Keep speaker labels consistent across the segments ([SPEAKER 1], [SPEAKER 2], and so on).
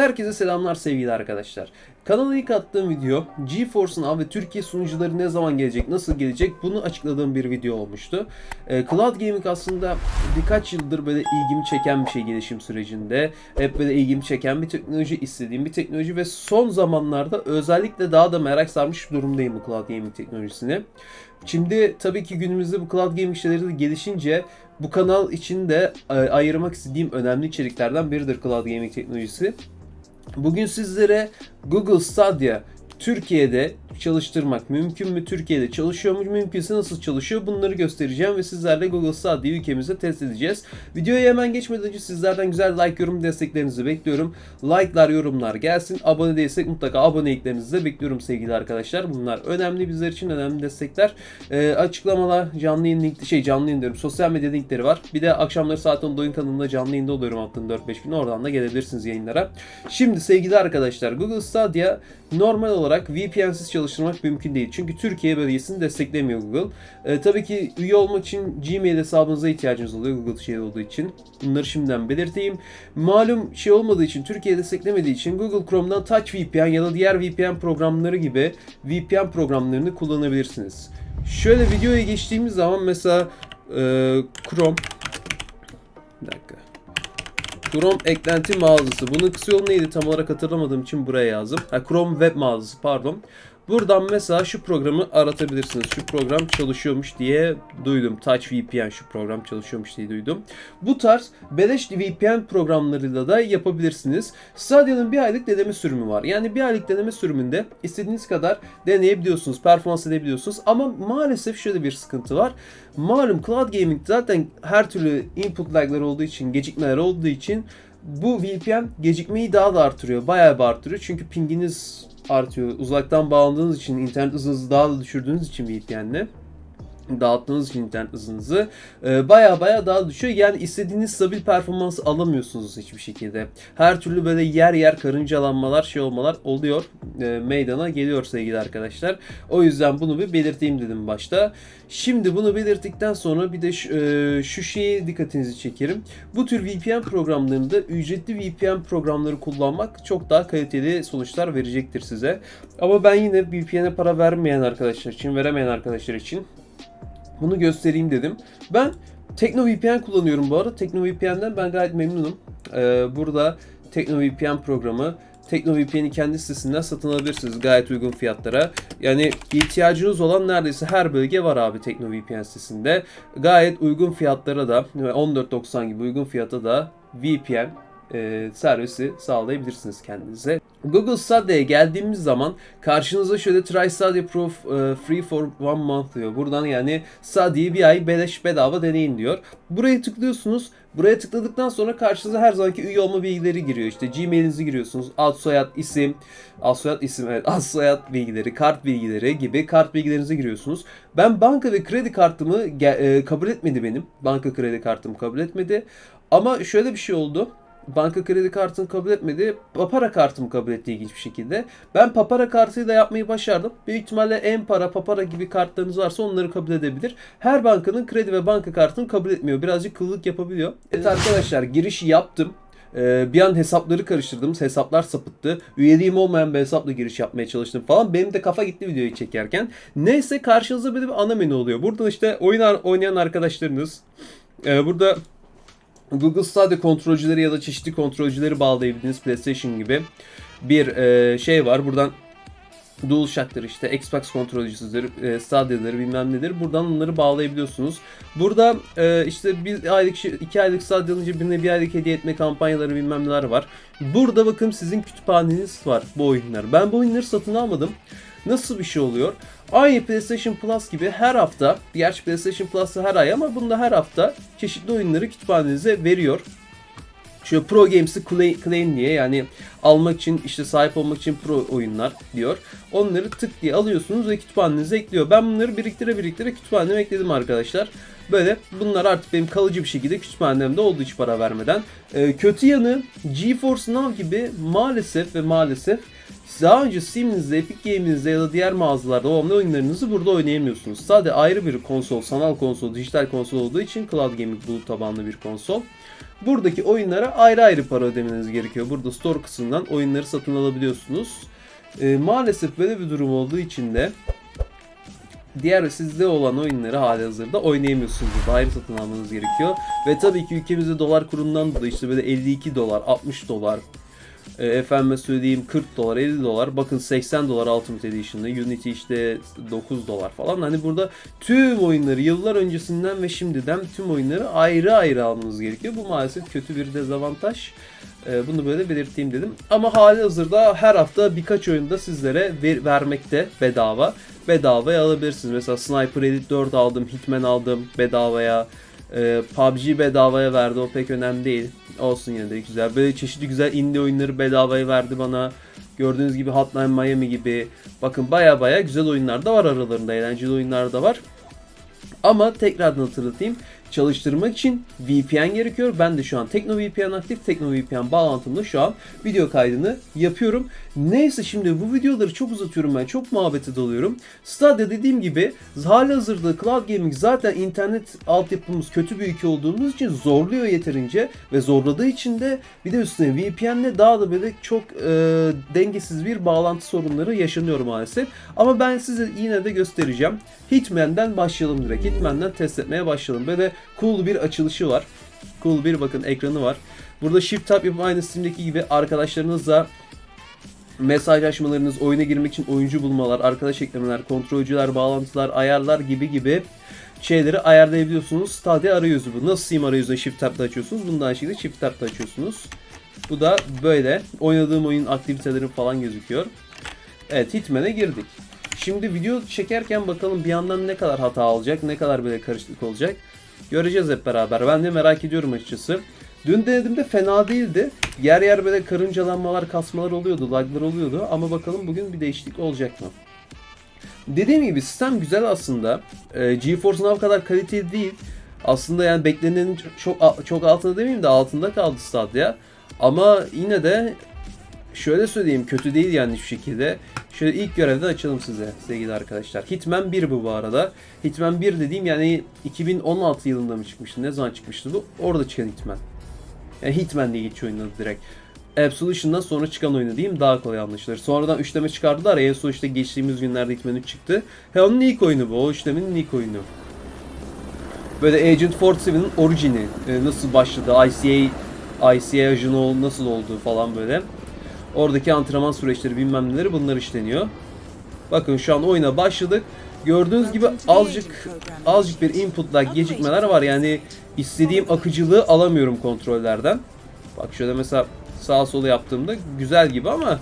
[SPEAKER 1] Herkese selamlar sevgili arkadaşlar. Kanala ilk attığım video GeForce'un ve Türkiye sunucuları ne zaman gelecek, nasıl gelecek bunu açıkladığım bir video olmuştu. Ee, Cloud Gaming aslında birkaç yıldır böyle ilgimi çeken bir şey gelişim sürecinde. Hep böyle ilgimi çeken bir teknoloji, istediğim bir teknoloji ve son zamanlarda özellikle daha da merak sarmış durumdayım bu Cloud Gaming teknolojisine. Şimdi tabii ki günümüzde bu Cloud Gaming şeyleri gelişince bu kanal için de e, ayırmak istediğim önemli içeriklerden biridir Cloud Gaming teknolojisi. Bugün sizlere Google Stadia Türkiye'de çalıştırmak mümkün mü? Türkiye'de çalışıyor mu? Mümkünse nasıl çalışıyor? Bunları göstereceğim ve sizlerle Google Stadia'yı ülkemizde test edeceğiz. Videoya hemen geçmeden önce sizlerden güzel like, yorum desteklerinizi bekliyorum. Like'lar, yorumlar gelsin. Abone değilsek mutlaka aboneliklerinizi de bekliyorum sevgili arkadaşlar. Bunlar önemli bizler için önemli destekler. Ee, açıklamalar, canlı yayın link, şey canlı yayın diyorum. Sosyal medya linkleri var. Bir de akşamları saat 10'da oyun kanalında canlı yayında oluyorum haftanın 4-5 gün. Oradan da gelebilirsiniz yayınlara. Şimdi sevgili arkadaşlar Google Stadia normal olarak VPN'siz çalıştırmak mümkün değil. Çünkü Türkiye bölgesini desteklemiyor Google. Ee, tabii ki üye olmak için Gmail hesabınıza ihtiyacınız oluyor Google şey olduğu için. Bunları şimdiden belirteyim. Malum şey olmadığı için, Türkiye desteklemediği için Google Chrome'dan Touch VPN ya da diğer VPN programları gibi VPN programlarını kullanabilirsiniz. Şöyle videoya geçtiğimiz zaman mesela e, Chrome bir dakika. Chrome eklenti mağazası. Bunun kısa yolu neydi tam olarak hatırlamadığım için buraya yazdım. Ha, Chrome web mağazası pardon. Buradan mesela şu programı aratabilirsiniz. Şu program çalışıyormuş diye duydum. Touch VPN şu program çalışıyormuş diye duydum. Bu tarz beleş VPN programlarıyla da yapabilirsiniz. Stadia'nın bir aylık deneme sürümü var. Yani bir aylık deneme sürümünde istediğiniz kadar deneyebiliyorsunuz, performans edebiliyorsunuz. Ama maalesef şöyle bir sıkıntı var. Malum Cloud Gaming zaten her türlü input lag'lar olduğu için, gecikmeler olduğu için bu VPN gecikmeyi daha da artırıyor. Bayağı bir artırıyor. Çünkü pinginiz artıyor. Uzaktan bağlandığınız için, internet hızınızı daha da düşürdüğünüz için VPN'le dağıttığınız için internet hızınızı e, baya baya daha düşüyor. Yani istediğiniz stabil performans alamıyorsunuz hiçbir şekilde. Her türlü böyle yer yer karıncalanmalar şey olmalar oluyor. E, meydana geliyor sevgili arkadaşlar. O yüzden bunu bir belirteyim dedim başta. Şimdi bunu belirttikten sonra bir de şu, e, şu şeyi dikkatinizi çekerim. Bu tür VPN programlarında ücretli VPN programları kullanmak çok daha kaliteli sonuçlar verecektir size. Ama ben yine VPN'e para vermeyen arkadaşlar için, veremeyen arkadaşlar için bunu göstereyim dedim. Ben TeknoVPN kullanıyorum bu arada. TeknoVPN'den ben gayet memnunum. Ee, burada TeknoVPN programı TeknoVPN'i kendi sitesinden satın alabilirsiniz gayet uygun fiyatlara. Yani ihtiyacınız olan neredeyse her bölge var abi TeknoVPN sitesinde. Gayet uygun fiyatlara da 14.90 gibi uygun fiyata da VPN e, servisi sağlayabilirsiniz kendinize. Google Stadia'ya geldiğimiz zaman karşınıza şöyle Try Stadia Pro e, Free for One Month diyor. Buradan yani Stadia'yı bir ay beleş bedava deneyin diyor. Buraya tıklıyorsunuz. Buraya tıkladıktan sonra karşınıza her zamanki üye olma bilgileri giriyor. İşte Gmail'inizi giriyorsunuz. Ad, soyad, isim, ad, soyad, isim, evet, ad, soyad bilgileri, kart bilgileri gibi kart bilgilerinizi giriyorsunuz. Ben banka ve kredi kartımı e, kabul etmedi benim. Banka kredi kartımı kabul etmedi. Ama şöyle bir şey oldu banka kredi kartını kabul etmedi. Papara kartımı kabul etti ilginç bir şekilde. Ben Papara kartıyla yapmayı başardım. Büyük ihtimalle en para, Papara gibi kartlarınız varsa onları kabul edebilir. Her bankanın kredi ve banka kartını kabul etmiyor. Birazcık kıllık yapabiliyor. Evet arkadaşlar girişi yaptım. Ee, bir an hesapları karıştırdım. Hesaplar sapıttı. Üyeliğim olmayan bir hesapla giriş yapmaya çalıştım falan. Benim de kafa gitti videoyu çekerken. Neyse karşınızda böyle bir ana menü oluyor. Burada işte oyun oynayan arkadaşlarınız. Ee, burada Google Stadia kontrolcüleri ya da çeşitli kontrolcüleri bağlayabildiğiniz PlayStation gibi bir e, şey var. Buradan DualShock'tır işte Xbox kontrolcüsüdür, e, Stadia'dır bilmem nedir. Buradan onları bağlayabiliyorsunuz. Burada e, işte bir aylık, iki aylık Stadia alınca birine bir aylık hediye etme kampanyaları bilmem neler var. Burada bakın sizin kütüphaneniz var bu oyunlar. Ben bu oyunları satın almadım. Nasıl bir şey oluyor? Aynı PlayStation Plus gibi her hafta, gerçi PlayStation Plus'ta her ay ama bunda her hafta çeşitli oyunları kütüphanenize veriyor. Şöyle Pro Games'i claim, diye yani almak için işte sahip olmak için pro oyunlar diyor. Onları tık diye alıyorsunuz ve kütüphanenize ekliyor. Ben bunları biriktire biriktire kütüphaneme ekledim arkadaşlar. Böyle bunlar artık benim kalıcı bir şekilde kütüphanemde oldu hiç para vermeden. Ee, kötü yanı GeForce Now gibi maalesef ve maalesef daha önce Steam'inizde, Epic Games'de ya da diğer mağazalarda olan oyunlarınızı burada oynayamıyorsunuz. Sadece ayrı bir konsol, sanal konsol, dijital konsol olduğu için Cloud Gaming Bulut tabanlı bir konsol. Buradaki oyunlara ayrı ayrı para ödemeniz gerekiyor. Burada store kısmından oyunları satın alabiliyorsunuz. Ee, maalesef böyle bir durum olduğu için de diğer sizde olan oyunları hali hazırda oynayamıyorsunuz. Ayrı satın almanız gerekiyor. Ve tabii ki ülkemizde dolar kurundan dolayı işte böyle 52 dolar, 60 dolar, e, efendime söyleyeyim 40 dolar, 50 dolar. Bakın 80 dolar Ultimate Edition'da. Unity işte 9 dolar falan. Hani burada tüm oyunları yıllar öncesinden ve şimdiden tüm oyunları ayrı ayrı almanız gerekiyor. Bu maalesef kötü bir dezavantaj. E, bunu böyle belirteyim dedim. Ama hali hazırda her hafta birkaç oyunda sizlere ver- vermekte bedava. Bedavaya alabilirsiniz. Mesela Sniper Elite 4 aldım, Hitman aldım bedavaya. Ee, PUBG bedavaya verdi o pek önemli değil. Olsun yine de güzel. Böyle çeşitli güzel indie oyunları bedavaya verdi bana. Gördüğünüz gibi Hotline Miami gibi. Bakın baya baya güzel oyunlar da var aralarında. Eğlenceli oyunlar da var. Ama tekrardan hatırlatayım. Çalıştırmak için VPN gerekiyor. Ben de şu an TeknoVPN aktif. TeknoVPN bağlantımla şu an video kaydını yapıyorum. Neyse şimdi bu videoları çok uzatıyorum ben. Çok muhabbete dalıyorum. Stadia dediğim gibi hali hazırda Cloud Gaming zaten internet altyapımız kötü bir ülke olduğumuz için zorluyor yeterince ve zorladığı için de bir de üstüne VPN'le daha da böyle çok e, dengesiz bir bağlantı sorunları yaşanıyor maalesef. Ama ben size yine de göstereceğim. Hitman'den başlayalım direkt. Hitman'den test etmeye başlayalım. Böyle cool bir açılışı var. Cool bir bakın ekranı var. Burada Shift Tab yapıp aynı Steam'deki gibi arkadaşlarınızla mesajlaşmalarınız, oyuna girmek için oyuncu bulmalar, arkadaş eklemeler, kontrolcüler, bağlantılar, ayarlar gibi gibi şeyleri ayarlayabiliyorsunuz. Stadia arayüzü bu. Nasıl Steam arayüzüne Shift Tab'da açıyorsunuz? Bunu da Shift Tab'da açıyorsunuz. Bu da böyle. Oynadığım oyun aktivitelerim falan gözüküyor. Evet Hitman'e girdik. Şimdi video çekerken bakalım bir yandan ne kadar hata alacak, ne kadar böyle karışıklık olacak. Göreceğiz hep beraber. Ben de merak ediyorum açıkçası. Dün denediğimde fena değildi. Yer yer böyle karıncalanmalar, kasmalar oluyordu, laglar oluyordu. Ama bakalım bugün bir değişiklik olacak mı? Dediğim gibi sistem güzel aslında. Ee, GeForce Now kadar kaliteli değil. Aslında yani beklenenin çok çok altında demeyeyim de altında kaldı Stadia. Ama yine de şöyle söyleyeyim kötü değil yani hiçbir şekilde. Şöyle ilk görevde açalım size sevgili arkadaşlar. Hitman 1 bu bu arada. Hitman 1 dediğim yani 2016 yılında mı çıkmıştı? Ne zaman çıkmıştı bu? Orada çıkan Hitman. Yani Hitman diye geçiyor oyunun direkt. Absolution'dan sonra çıkan oyunu diyeyim daha kolay anlaşılır. Sonradan üçleme çıkardılar ya en son işte geçtiğimiz günlerde Hitman 3 çıktı. He onun ilk oyunu bu. O üçlemenin ilk oyunu. Böyle Agent 47'nin orijini. e, nasıl başladı? ICA ICA ajanı nasıl oldu falan böyle. Oradaki antrenman süreçleri bilmem neleri bunlar işleniyor. Bakın şu an oyuna başladık. Gördüğünüz gibi azıcık azıcık bir inputla gecikmeler var. Yani istediğim akıcılığı alamıyorum kontrollerden. Bak şöyle mesela sağ sola yaptığımda güzel gibi ama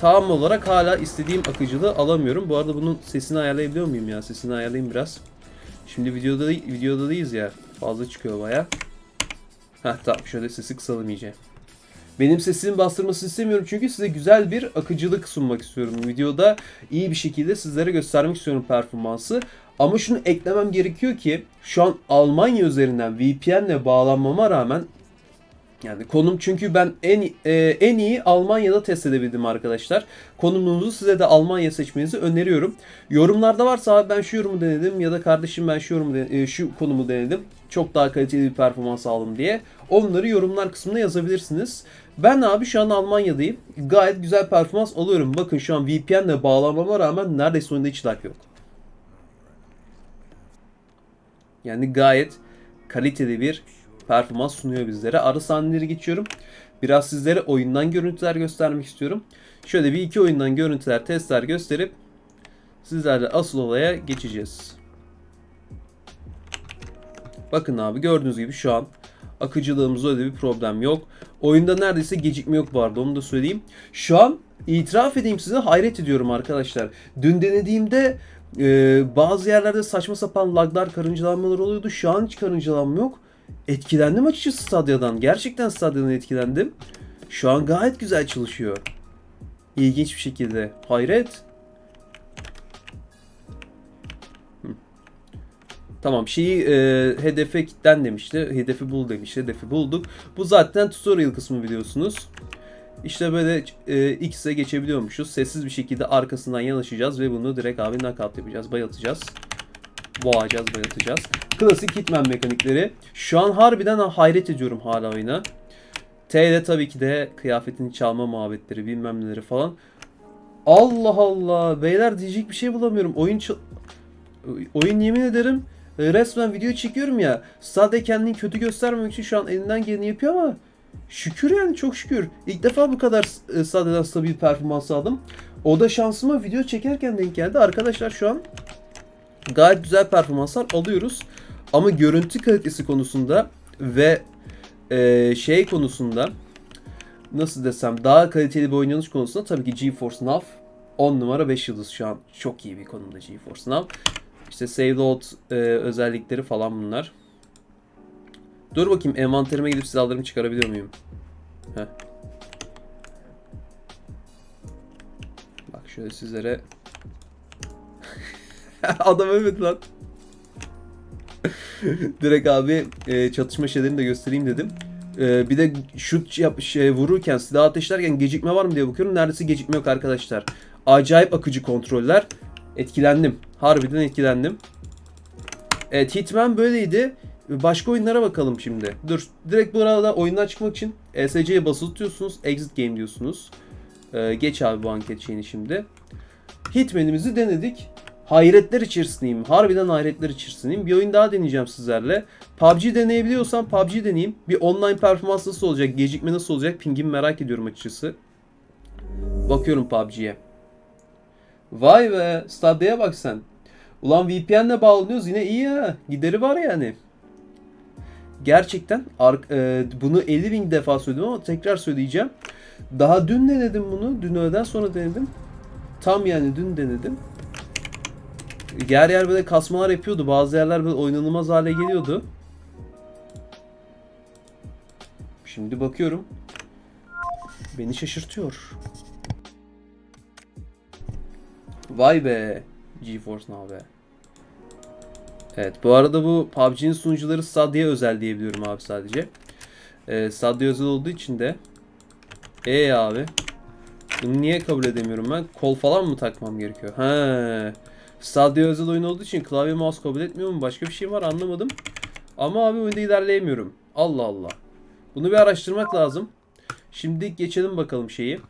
[SPEAKER 1] tam olarak hala istediğim akıcılığı alamıyorum. Bu arada bunun sesini ayarlayabiliyor muyum ya? Sesini ayarlayayım biraz. Şimdi videoda videoda değiliz ya. Fazla çıkıyor baya. Heh tamam şöyle sesi kısalım iyice. Benim sesimi bastırmasını istemiyorum çünkü size güzel bir akıcılık sunmak istiyorum. Videoda iyi bir şekilde sizlere göstermek istiyorum performansı. Ama şunu eklemem gerekiyor ki şu an Almanya üzerinden VPN'le bağlanmama rağmen yani konum çünkü ben en e, en iyi Almanya'da test edebildim arkadaşlar. Konumunuzu size de Almanya seçmenizi öneriyorum. Yorumlarda varsa abi ben şu yorumu denedim ya da kardeşim ben şu yorumu e, şu konumu denedim. Çok daha kaliteli bir performans aldım diye. Onları yorumlar kısmına yazabilirsiniz. Ben abi şu an Almanya'dayım. Gayet güzel performans alıyorum. Bakın şu an VPN'le bağlanmama rağmen neredeyse oyunda hiç lag yok. Yani gayet kaliteli bir performans sunuyor bizlere. Ara sahneleri geçiyorum. Biraz sizlere oyundan görüntüler göstermek istiyorum. Şöyle bir iki oyundan görüntüler, testler gösterip sizlerle asıl olaya geçeceğiz. Bakın abi gördüğünüz gibi şu an akıcılığımızda öyle bir problem yok. Oyunda neredeyse gecikme yok arada onu da söyleyeyim. Şu an itiraf edeyim size hayret ediyorum arkadaşlar. Dün denediğimde e, bazı yerlerde saçma sapan laglar, karıncalanmalar oluyordu. Şu an hiç karıncalanma yok. Etkilendim açıkçası Stadia'dan. Gerçekten Stadia'dan etkilendim. Şu an gayet güzel çalışıyor. İlginç bir şekilde. Hayret. Tamam şeyi e, hedefe kilitlen demişti. Hedefi bul demişti. Hedefi bulduk. Bu zaten tutorial kısmı biliyorsunuz. İşte böyle e, X'e geçebiliyormuşuz. Sessiz bir şekilde arkasından yanaşacağız ve bunu direkt abi knockout yapacağız. Bayıltacağız. Boğacağız, bayatacağız. Klasik Hitman mekanikleri. Şu an harbiden hayret ediyorum hala oyuna. T'de tabii ki de kıyafetini çalma muhabbetleri bilmem neleri falan. Allah Allah beyler diyecek bir şey bulamıyorum. Oyun oyun yemin ederim e, resmen video çekiyorum ya. Sadece kendini kötü göstermemek için şu an elinden geleni yapıyor ama şükür yani çok şükür. İlk defa bu kadar e, sadeden stabil performans aldım. O da şansıma video çekerken denk geldi. Arkadaşlar şu an gayet güzel performanslar alıyoruz. Ama görüntü kalitesi konusunda ve e, şey konusunda nasıl desem daha kaliteli bir oynanış konusunda tabii ki GeForce Now 10 numara 5 yıldız şu an çok iyi bir konumda GeForce Now. İşte save load e, özellikleri falan bunlar. Dur bakayım envanterime gidip silahlarımı çıkarabiliyor muyum? Heh. Bak şöyle sizlere Adam ölmedi lan. Direkt abi e, çatışma şeylerini de göstereyim dedim. E, bir de şut yap, şey, vururken silah ateşlerken gecikme var mı diye bakıyorum. Neredeyse gecikme yok arkadaşlar. Acayip akıcı kontroller. Etkilendim. Harbiden etkilendim. Evet Hitman böyleydi. Başka oyunlara bakalım şimdi. Dur. Direkt bu arada oyundan çıkmak için ESC'ye basılı tutuyorsunuz. Exit game diyorsunuz. E, geç abi bu anket şeyini şimdi. Hitman'imizi denedik. Hayretler içerisindeyim. Harbiden hayretler içerisindeyim. Bir oyun daha deneyeceğim sizlerle. PUBG deneyebiliyorsam PUBG deneyeyim. Bir online performans nasıl olacak, gecikme nasıl olacak pingimi merak ediyorum açıkçası. Bakıyorum PUBG'ye. Vay be, Stadia'ya bak sen. Ulan VPN'le bağlanıyoruz yine iyi ha. Gideri var yani. Gerçekten e, bunu 50 bin defa söyledim ama tekrar söyleyeceğim. Daha dün denedim bunu. Dün öğleden sonra denedim. Tam yani dün denedim. Yer yer böyle kasmalar yapıyordu. Bazı yerler böyle oynanılmaz hale geliyordu. Şimdi bakıyorum. Beni şaşırtıyor. Vay be. GeForce Now be. Evet bu arada bu PUBG'nin sunucuları Stadia özel diyebiliyorum abi sadece. Ee, Stadia özel olduğu için de E abi. Bunu niye kabul edemiyorum ben? Kol falan mı takmam gerekiyor? He. Stadia özel oyun olduğu için klavye mouse kabul etmiyor mu? Başka bir şey var anlamadım. Ama abi oyunda ilerleyemiyorum. Allah Allah. Bunu bir araştırmak lazım. Şimdi geçelim bakalım şeyi.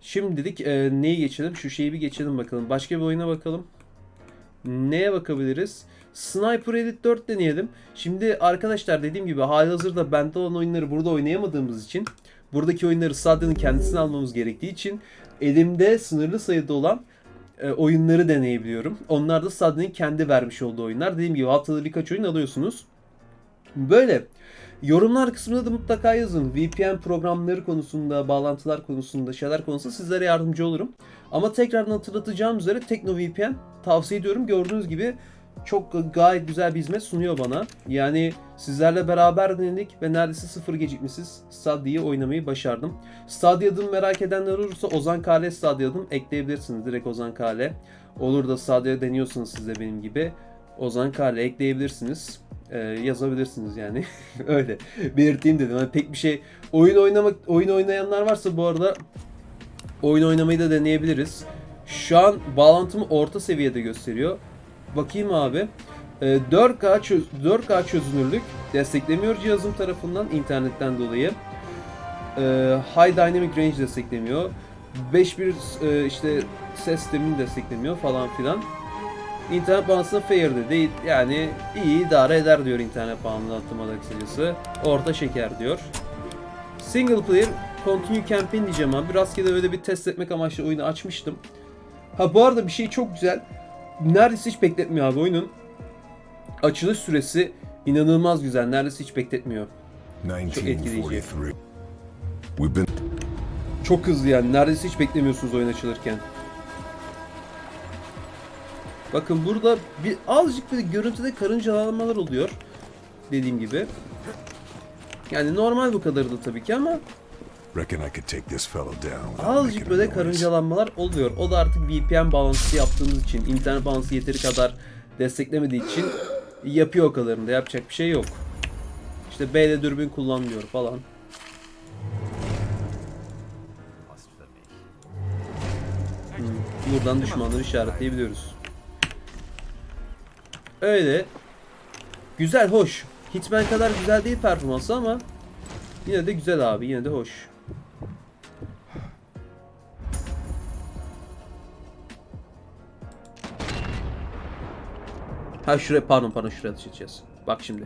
[SPEAKER 1] Şimdilik e, neyi geçelim? Şu şeyi bir geçelim bakalım. Başka bir oyuna bakalım. Neye bakabiliriz? Sniper Elite 4 deneyelim. Şimdi arkadaşlar dediğim gibi halihazırda bende olan oyunları burada oynayamadığımız için buradaki oyunları Stadia'nın kendisini almamız gerektiği için elimde sınırlı sayıda olan e, oyunları deneyebiliyorum. Onlar da Stadia'nın kendi vermiş olduğu oyunlar. Dediğim gibi haftada birkaç oyun alıyorsunuz. Böyle. Yorumlar kısmında da mutlaka yazın. VPN programları konusunda, bağlantılar konusunda, şeyler konusunda sizlere yardımcı olurum. Ama tekrardan hatırlatacağım üzere TeknoVPN tavsiye ediyorum. Gördüğünüz gibi çok gayet güzel bir hizmet sunuyor bana. Yani sizlerle beraber denedik ve neredeyse sıfır gecikmesiz Stadia'yı oynamayı başardım. Stadia adını merak edenler olursa Ozan Kale Stadia adım ekleyebilirsiniz. Direkt Ozan Kale. Olur da Stadia deniyorsanız siz de benim gibi Ozan Kale ekleyebilirsiniz. Ee, yazabilirsiniz yani. Öyle. Belirteyim dedim. Hani pek bir şey oyun oynamak oyun oynayanlar varsa bu arada oyun oynamayı da deneyebiliriz. Şu an bağlantımı orta seviyede gösteriyor. Bakayım abi. Ee, 4K, çöz 4K çözünürlük desteklemiyor cihazım tarafından internetten dolayı. Ee, High Dynamic Range desteklemiyor. 5.1 e, işte ses sistemini desteklemiyor falan filan. İnternet bağlantısı fair de değil. Yani iyi idare eder diyor internet bağlantıma da kısacası. Orta şeker diyor. Single player continue campaign diyeceğim abi. Rastgele öyle bir test etmek amaçlı oyunu açmıştım. Ha bu arada bir şey çok güzel. Neredeyse hiç bekletmiyor abi oyunun. Açılış süresi inanılmaz güzel. Neredeyse hiç bekletmiyor. etkileyici.
[SPEAKER 2] 1943. We've been
[SPEAKER 1] Çok hızlı yani. Neredeyse hiç beklemiyorsunuz oyun açılırken. Bakın burada bir azıcık bir görüntüde karıncalanmalar oluyor. Dediğim gibi. Yani normal bu kadarı da tabii ki ama
[SPEAKER 2] reckon I could take this fellow down. without
[SPEAKER 1] azıcık böyle karıncalanmalar oluyor. O da artık VPN bağlantısı yaptığımız için, internet bağlantısı yeteri kadar desteklemediği için yapıyor o kadarını da yapacak bir şey yok. İşte B'de dürbün kullanmıyor falan. Hmm, Buradan düşmanları işaretleyebiliyoruz. Öyle. Güzel, hoş. Hitman kadar güzel değil performansı ama yine de güzel abi, yine de hoş. Ha şuraya pardon pardon şuraya edeceğiz. Bak şimdi.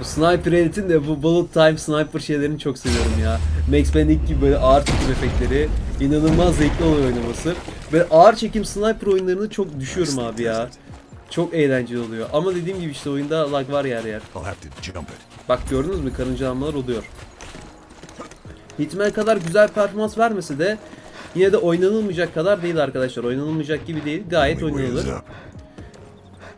[SPEAKER 1] Bu Sniper Elite'in de bu Bullet Time Sniper şeylerini çok seviyorum ya. Max Payne'deki gibi böyle ağır çekim efektleri inanılmaz zevkli oluyor oynaması. Ve ağır çekim sniper oyunlarını çok düşüyorum abi ya. Çok eğlenceli oluyor. Ama dediğim gibi işte oyunda lag var yer yer. Bak gördünüz mü karıncalanmalar oluyor. Hitman kadar güzel performans vermese de yine de oynanılmayacak kadar değil arkadaşlar. Oynanılmayacak gibi değil. Gayet oynanılır.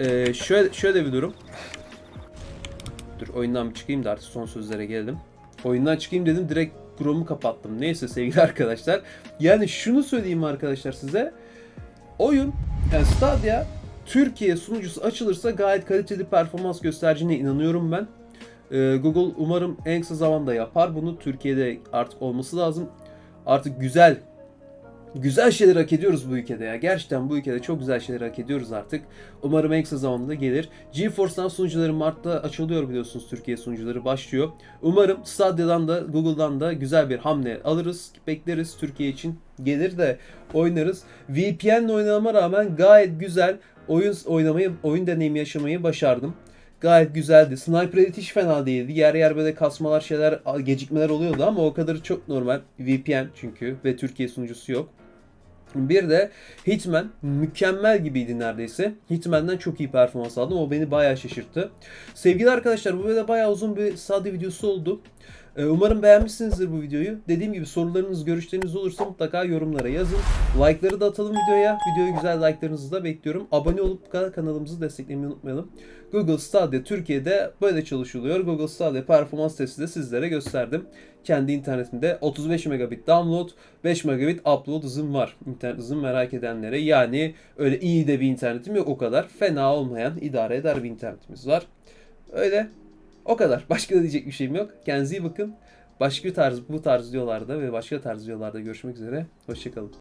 [SPEAKER 1] Ee, şöyle, şöyle bir durum. Dur oyundan bir çıkayım da artık son sözlere geldim. Oyundan çıkayım dedim direkt Chrome'u kapattım. Neyse sevgili arkadaşlar. Yani şunu söyleyeyim arkadaşlar size. Oyun yani Stadia Türkiye sunucusu açılırsa gayet kaliteli performans göstereceğine inanıyorum ben. Ee, Google umarım en kısa zamanda yapar bunu. Türkiye'de artık olması lazım. Artık güzel güzel şeyler hak ediyoruz bu ülkede ya. Gerçekten bu ülkede çok güzel şeyler hak ediyoruz artık. Umarım en kısa zamanda gelir. GeForce'dan sunucuları Mart'ta açılıyor biliyorsunuz. Türkiye sunucuları başlıyor. Umarım Stadia'dan da Google'dan da güzel bir hamle alırız. Bekleriz Türkiye için. Gelir de oynarız. VPN'le oynamama rağmen gayet güzel oyun oynamayı, oyun deneyimi yaşamayı başardım. Gayet güzeldi. Sniper Elite hiç fena değildi. Yer yer böyle kasmalar şeyler gecikmeler oluyordu ama o kadarı çok normal. VPN çünkü ve Türkiye sunucusu yok. Bir de Hitman mükemmel gibiydi neredeyse. Hitman'dan çok iyi performans aldım. O beni bayağı şaşırttı. Sevgili arkadaşlar bu böyle bayağı uzun bir sade videosu oldu. Ee, Umarım beğenmişsinizdir bu videoyu. Dediğim gibi sorularınız, görüşleriniz olursa mutlaka yorumlara yazın. Like'ları da atalım videoya. Videoya güzel like'larınızı da bekliyorum. Abone olup kan- kanalımızı desteklemeyi unutmayalım. Google Stadia Türkiye'de böyle çalışılıyor. Google Stadia performans testi de sizlere gösterdim. Kendi internetimde 35 megabit download, 5 megabit upload hızım var. İnternet hızım merak edenlere. Yani öyle iyi de bir internetim yok o kadar. Fena olmayan, idare eder bir internetimiz var. Öyle. O kadar. Başka da diyecek bir şeyim yok. Kendinize iyi bakın. Başka tarz bu tarz videolarda ve başka tarz videolarda görüşmek üzere. Hoşçakalın.